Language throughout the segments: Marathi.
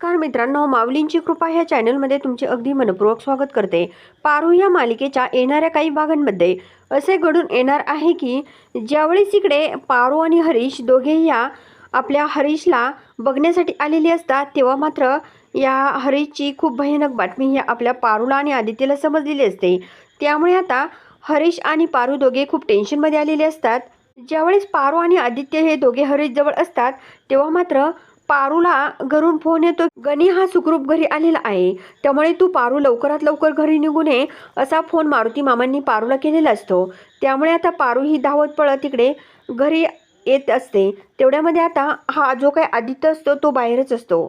नमस्कार मित्रांनो माऊलींची कृपा ह्या चॅनलमध्ये तुमचे अगदी मनपूर्वक स्वागत करते. पारू या मालिकेच्या येणाऱ्या काही भागांमध्ये असे घडून येणार आहे की ज्यावेळेस इकडे पारू आणि हरीश दोघे या आपल्या हरीशला बघण्यासाठी आलेली असतात तेव्हा मात्र या हरीशची खूप भयानक बातमी ही आपल्या पारूला आणि आदित्यला समजलेली असते. त्यामुळे आता हरीश आणि पारू दोघे खूप टेन्शनमध्ये आलेले असतात. ज्यावेळेस पारू आणि आदित्य हे दोघे हरीशजवळ असतात तेव्हा मात्र पारूला घरून फोन येतो गणी हा सुखरूप घरी आलेला आहे. त्यामुळे तू पारू लवकरात लवकर घरी निघून ये असा फोन मारुती मामांनी पारूला केलेला असतो. त्यामुळे आता पारू ही धावत पळत तिकडे घरी येत असते. तेवढ्यामध्ये आता हा जो काही आदित्य असतो तो बाहेरच असतो.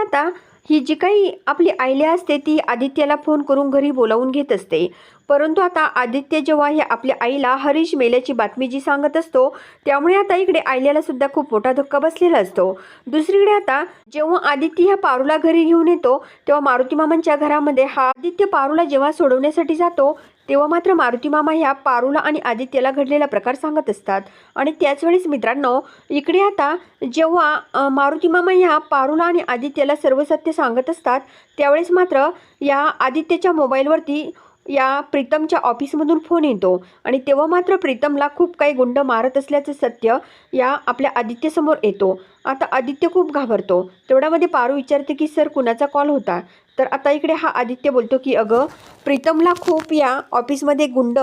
आता ही जी काही आपली आयल्या असते ती आदित्याला फोन करून घरी बोलावून घेत असते. परंतु आता आदित्य जेव्हा हे आपल्या आईला हरीश मेल्याची बातमी जी सांगत असतो त्यामुळे आता इकडे आयल्याला सुद्धा खूप मोठा धक्का बसलेला असतो. दुसरीकडे आता जेव्हा आदित्य ह्या पारूला घरी घेऊन येतो तेव्हा मारुती मामांच्या घरामध्ये हा आदित्य पारूला जेव्हा सोडवण्यासाठी जातो तेव्हा मात्र मारुती मामा ह्या पारूला आणि आदित्यला घडलेला प्रकार सांगत असतात. आणि त्याचवेळेस मित्रांनो इकडे आता जेव्हा मारुती मामा ह्या पारूला आणि आदित्यला सर्व सत्य सांगत असतात त्यावेळेस मात्र या आदित्यच्या मोबाईलवरती या प्रीतमच्या ऑफिसमधून फोन येतो. आणि तेव्हा मात्र प्रीतमला खूप काही गुंड मारत असल्याचं सत्य या आपल्या आदित्यसमोर येतो. आता आदित्य खूप घाबरतो. तेवढ्यामध्ये पारू विचारते की सर कुणाचा कॉल होता? तर आता इकडे हा आदित्य बोलतो की अगं प्रीतमला खूप या ऑफिसमध्ये गुंड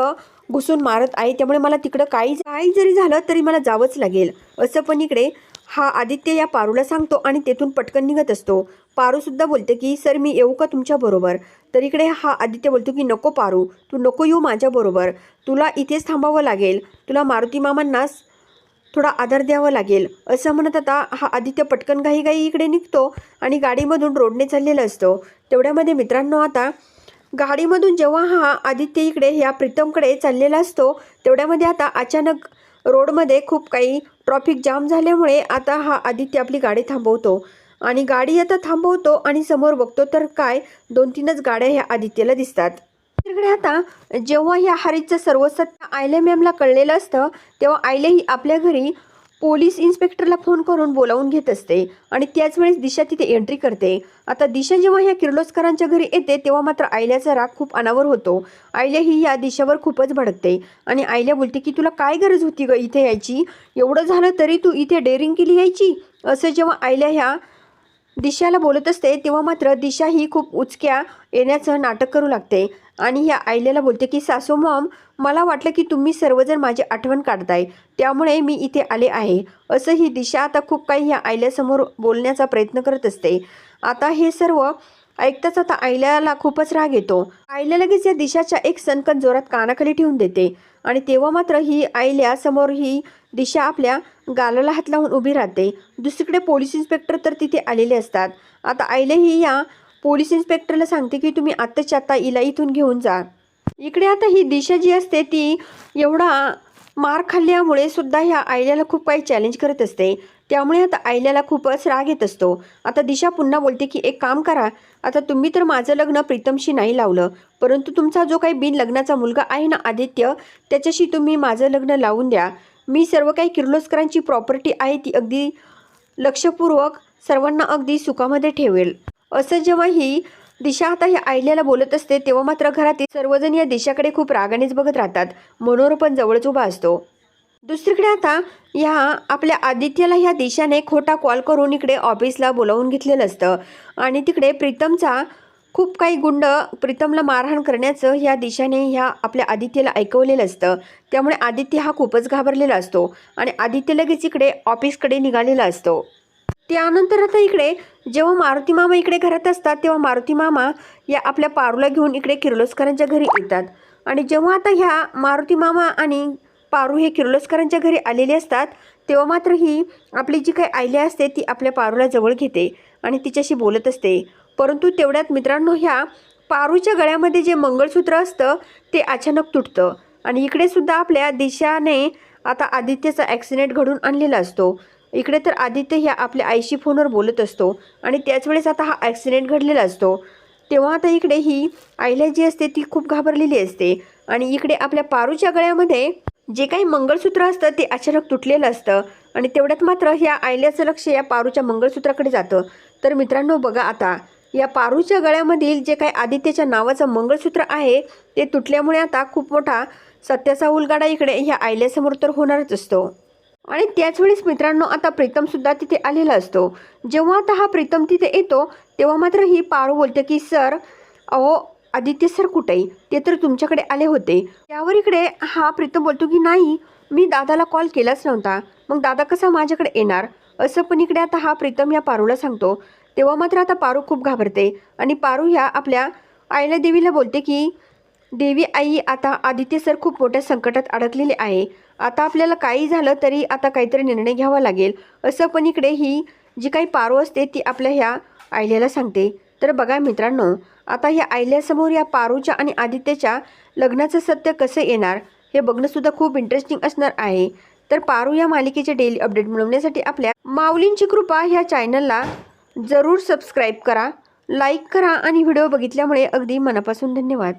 घुसून मारत आहे त्यामुळे मला तिकडं काही काही जरी झालं तरी मला जावंच लागेल. असं पण इकडे हा आदित्य या पारूला सांगतो आणि तेथून पटकन निघत असतो. पारूसुद्धा बोलते की सर मी येऊ का तुमच्याबरोबर तर इकडे हा आदित्य बोलतो की नको पारू तू नको येऊ माझ्याबरोबर तुला इथेच थांबावं लागेल. तुला मारुती मामांनाच थोडा आधार द्यावा लागेल. असं म्हणत आता हा आदित्य पटकन घाई घाई इकडे निघतो आणि गाडीमधून रोडने चाललेला असतो. तेवढ्यामध्ये मित्रांनो आता गाडीमधून जेव्हा हा आदित्य इकडे ह्या प्रीतमकडे चाललेला असतो तेवढ्यामध्ये आता अचानक रोडमध्ये खूप काही ट्रॉफिक जाम झाल्यामुळे आता हा आदित्य आपली गाडी थांबवतो. आणि गाडी आता थांबवतो आणि समोर बघतो तर काय दोन तीनच गाड्या ह्या आदित्यला दिसतात. दुसरीकडे आता जेव्हा ह्या हरीतचं सर्व सत्य आयले मॅमला कळलेलं असतं तेव्हा आयलेही आपल्या घरी पोलीस इन्स्पेक्टरला फोन करून बोलावून घेत असते आणि त्याच वेळेस दिशा तिथे एंट्री करते. आता दिशा जेव्हा ह्या किर्लोस्करांच्या घरी येते तेव्हा मात्र आयल्याचा राग खूप अनावर होतो. आयल्या ही या दिशावर खूपच भडकते आणि आयल्या बोलते की तुला काय गरज होती ग इथे यायची? एवढं झालं तरी तू इथे डेअरिंग केली यायची? असं जेव्हा आयल्या ह्या दिशाला बोलत असते तेव्हा मात्र दिशा ही खूप उचक्या येण्याचं नाटक करू लागते. आणि ह्या आईल्याला बोलते की सासू मॉम मला वाटलं की तुम्ही सर्वजण माझी आठवण काढताय. त्यामुळे मी इथे आले आहे. असं ही दिशा आता खूप काही ह्या आईल्यासमोर बोलण्याचा प्रयत्न करत असते. आता हे सर्व ऐकताच आता आईल्याला खूपच राग येतो. आईल्या लगेच या दिशाच्या एक सनकन जोरात कानाखाली ठेवून देते. आणि तेव्हा मात्र ही आईल्यासमोर ही दिशा आपल्या गालाला हात लावून उभी राहते. दुसरीकडे पोलीस इन्स्पेक्टर तर तिथे आलेले असतात. आता आईल्याही या पोलीस इन्स्पेक्टरला सांगते की तुम्ही आत्ताच्या आत्ता हिला इथून घेऊन जा. इकडे आता ही दिशा जी असते ती एवढा मार खाल्ल्यामुळे सुद्धा ह्या आयल्याला खूप काही चॅलेंज करत असते. त्यामुळे आता आयल्याला खूपच राग येत असतो. आता दिशा पुन्हा बोलते की एक काम करा. आता तुम्ही तर माझं लग्न प्रीतमशी नाही लावलं परंतु तुमचा जो काही बिन लग्नाचा मुलगा आहे ना आदित्य त्याच्याशी तुम्ही माझं लग्न लावून द्या. मी सर्व काही किर्लोस्करांची प्रॉपर्टी आहे ती अगदी लक्षपूर्वक सर्वांना अगदी सुखामध्ये ठेवेल. असं जेव्हा ही दिशा आता ही आयडियाला बोलत असते तेव्हा मात्र घरातील सर्वजण या दिशाकडे खूप रागानेच बघत राहतात. मनोहर पण जवळच उभा असतो. दुसरीकडे आता ह्या आपल्या आदित्यला ह्या दिशाने खोटा कॉल करून इकडे ऑफिसला बोलावून घेतलेलं असतं. आणि तिकडे प्रीतमचा खूप काही गुंड प्रीतमला मारहाण करण्याचं ह्या दिशाने ह्या आपल्या आदित्यला ऐकवलेलं असतं. त्यामुळे आदित्य हा खूपच घाबरलेला असतो आणि आदित्य लगेच इकडे ऑफिसकडे निघालेला असतो. त्यानंतर आता इकडे जेव्हा मारुती मामा इकडे घरात असतात तेव्हा मारुती मामा या आपल्या पारूला घेऊन इकडे किर्लोस्करांच्या घरी येतात. आणि जेव्हा आता ह्या मारुती मामा आणि पारू हे किर्लोस्करांच्या घरी आलेले असतात तेव्हा मात्र ही आपली जी काही आयल्या असते ती आपल्या पारूला जवळ घेते आणि तिच्याशी बोलत असते. परंतु तेवढ्यात मित्रांनो ह्या पारूच्या गळ्यामध्ये जे मंगळसूत्र असतं ते अचानक तुटतं. आणि इकडे सुद्धा आपल्या दिशाने आता आदित्यचा ॲक्सिडेंट घडून आणलेला असतो. इकडे तर आदित्य ह्या आपल्या आईशी फोनवर बोलत असतो आणि त्याच वेळेस आता हा ॲक्सिडेंट घडलेला असतो. तेव्हा आता इकडे ही आईला जी असते ती खूप घाबरलेली असते. आणि इकडे आपल्या पारूच्या गळ्यामध्ये जे काही मंगळसूत्र असतं ते अचानक तुटलेलं असतं. आणि तेवढ्यात मात्र ह्या आयल्याचं लक्ष या पारूच्या मंगळसूत्राकडे जातं. तर मित्रांनो बघा आता या पारूच्या गळ्यामधील जे काही आदित्यच्या नावाचं मंगळसूत्र आहे ते तुटल्यामुळे आता खूप मोठा सत्याचा उलगाडा इकडे ह्या आयल्यासमोर तर होणारच असतो. आणि त्याच वेळेस मित्रांनो आता प्रीतम सुद्धा तिथे आलेला असतो. जेव्हा आता हा प्रीतम तिथे येतो तेव्हा मात्र ही पारू बोलते की सर अहो आदित्य सर कुठे? ते तर तुमच्याकडे आले होते. त्यावर इकडे हा प्रीतम बोलतो की नाही मी दादाला कॉल केलाच नव्हता. मग दादा कसा माझ्याकडे येणार? असं पण इकडे आता हा प्रीतम या पारूला सांगतो. तेव्हा मात्र आता पारू खूप घाबरते आणि पारू ह्या आपल्या आयला देवीला बोलते की देवी आई आता आदित्य सर खूप मोठ्या संकटात अडकलेले आहे. आता आपल्याला काही झालं तरी आता काहीतरी निर्णय घ्यावा लागेल असं पण इकडे ही जी काही पारू असते ती आपल्या ह्या आयल्याला सांगते. तर बघा मित्रांनो आता ह्या आयल्यासमोर या पारूच्या आणि आदित्यच्या लग्नाचं सत्य कसं येणार हे बघणंसुद्धा खूप इंटरेस्टिंग असणार आहे. तर पारू या मालिकेचे डेली अपडेट मिळवण्यासाठी आपल्या माऊलींची कृपा ह्या चॅनलला जरूर सबस्क्राईब करा लाईक करा आणि व्हिडिओ बघितल्यामुळे अगदी मनापासून धन्यवाद.